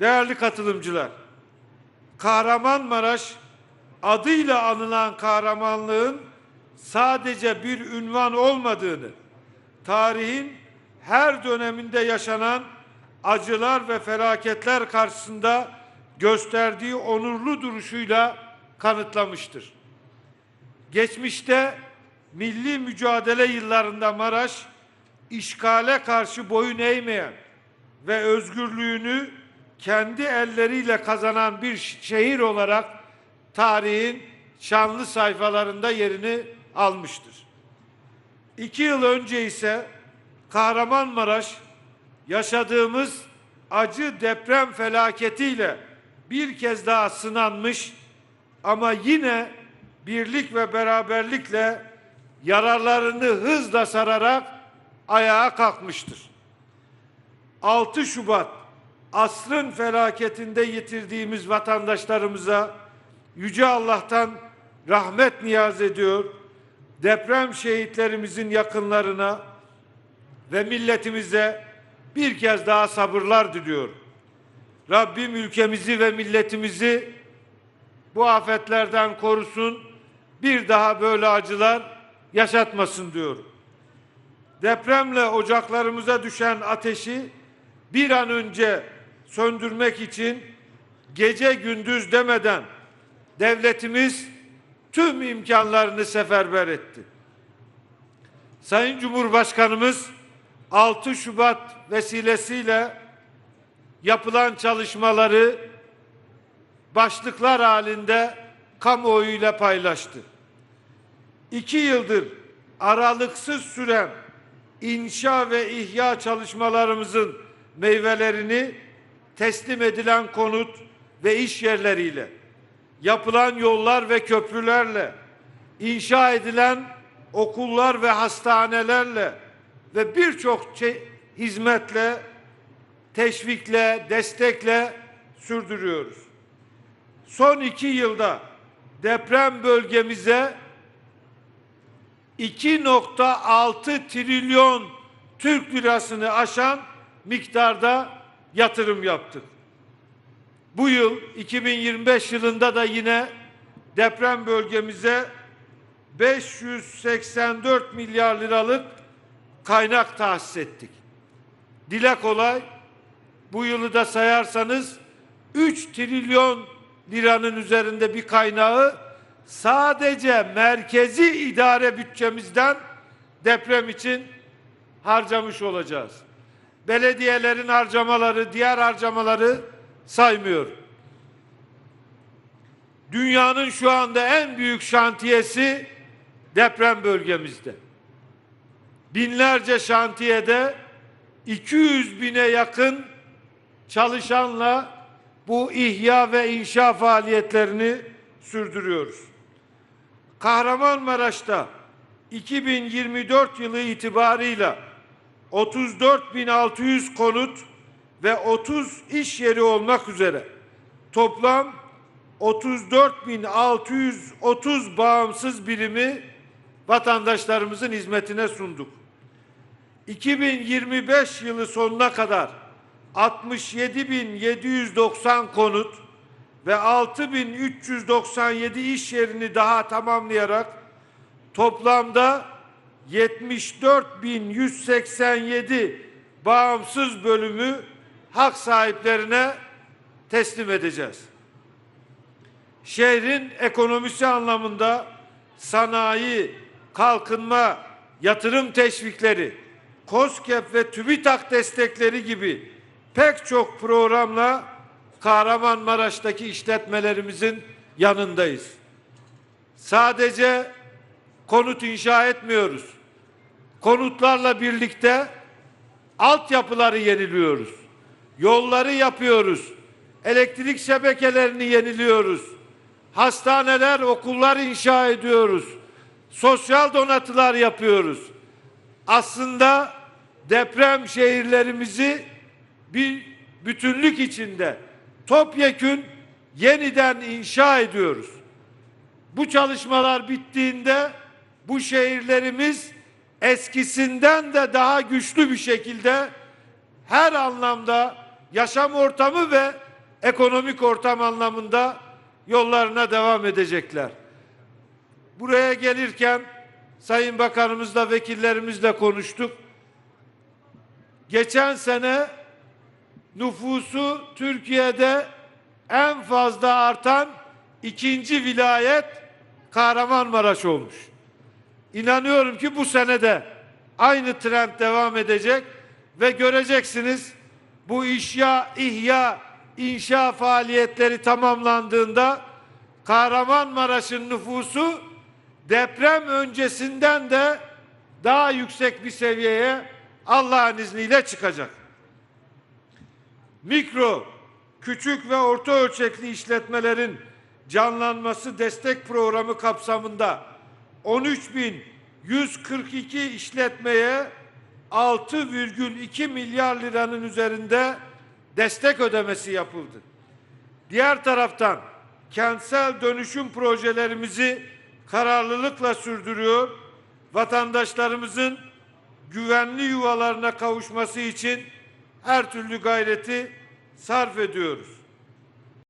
Değerli katılımcılar, Kahramanmaraş adıyla anılan kahramanlığın sadece bir ünvan olmadığını, tarihin her döneminde yaşanan acılar ve felaketler karşısında gösterdiği onurlu duruşuyla kanıtlamıştır. Geçmişte milli mücadele yıllarında Maraş, işgale karşı boyun eğmeyen ve özgürlüğünü kendi elleriyle kazanan bir şehir olarak tarihin şanlı sayfalarında yerini almıştır. İki yıl önce ise Kahramanmaraş yaşadığımız acı deprem felaketiyle bir kez daha sınanmış ama yine birlik ve beraberlikle yararlarını hızla sararak ayağa kalkmıştır. 6 Şubat asrın felaketinde yitirdiğimiz vatandaşlarımıza Yüce Allah'tan rahmet niyaz ediyor. Deprem şehitlerimizin yakınlarına ve milletimize bir kez daha sabırlar diliyorum. Rabbim ülkemizi ve milletimizi bu afetlerden korusun. Bir daha böyle acılar yaşatmasın diyorum. Depremle ocaklarımıza düşen ateşi bir an önce söndürmek için gece gündüz demeden devletimiz tüm imkanlarını seferber etti. Sayın Cumhurbaşkanımız 6 Şubat vesilesiyle yapılan çalışmaları başlıklar halinde kamuoyuyla paylaştı. İki yıldır aralıksız süren inşa ve ihya çalışmalarımızın meyvelerini teslim edilen konut ve iş yerleriyle, yapılan yollar ve köprülerle, inşa edilen okullar ve hastanelerle ve birçok hizmetle, teşvikle, destekle sürdürüyoruz. Son iki yılda deprem bölgemize 2.6 trilyon Türk lirasını aşan miktarda yatırım yaptık. Bu yıl 2025 yılında da yine deprem bölgemize 584 milyar liralık kaynak tahsis ettik. Dile kolay bu yılı da sayarsanız 3 trilyon liranın üzerinde bir kaynağı sadece merkezi idare bütçemizden deprem için harcamış olacağız. Belediyelerin harcamaları, diğer harcamaları saymıyor. Dünyanın şu anda en büyük şantiyesi deprem bölgemizde. Binlerce şantiyede 200 bine yakın çalışanla bu ihya ve inşa faaliyetlerini sürdürüyoruz. Kahramanmaraş'ta 2024 yılı itibarıyla 34.600 konut ve 30 iş yeri olmak üzere toplam 34.630 bağımsız birimi vatandaşlarımızın hizmetine sunduk. 2025 yılı sonuna kadar 67.790 konut ve 6.397 iş yerini daha tamamlayarak toplamda 74.187 bağımsız bölümü hak sahiplerine teslim edeceğiz. Şehrin ekonomisi anlamında sanayi, kalkınma, yatırım teşvikleri, KOSGEB ve TÜBİTAK destekleri gibi pek çok programla Kahramanmaraş'taki işletmelerimizin yanındayız. Sadece konut inşa etmiyoruz. Konutlarla birlikte altyapıları yeniliyoruz. Yolları yapıyoruz. Elektrik şebekelerini yeniliyoruz. Hastaneler, okullar inşa ediyoruz. Sosyal donatılar yapıyoruz. Aslında deprem şehirlerimizi bir bütünlük içinde topyekün yeniden inşa ediyoruz. Bu çalışmalar bittiğinde bu şehirlerimiz eskisinden de daha güçlü bir şekilde her anlamda yaşam ortamı ve ekonomik ortam anlamında yollarına devam edecekler. Buraya gelirken Sayın Bakanımızla, vekillerimizle konuştuk. Geçen sene nüfusu Türkiye'de en fazla artan ikinci vilayet Kahramanmaraş olmuş. İnanıyorum ki bu sene de aynı trend devam edecek ve göreceksiniz bu işya, ihya, inşa faaliyetleri tamamlandığında Kahramanmaraş'ın nüfusu deprem öncesinden de daha yüksek bir seviyeye Allah'ın izniyle çıkacak. Mikro, küçük ve orta ölçekli işletmelerin canlanması destek programı kapsamında 13.142 işletmeye 6,2 milyar liranın üzerinde destek ödemesi yapıldı. Diğer taraftan kentsel dönüşüm projelerimizi kararlılıkla sürdürüyor. Vatandaşlarımızın güvenli yuvalarına kavuşması için her türlü gayreti sarf ediyoruz.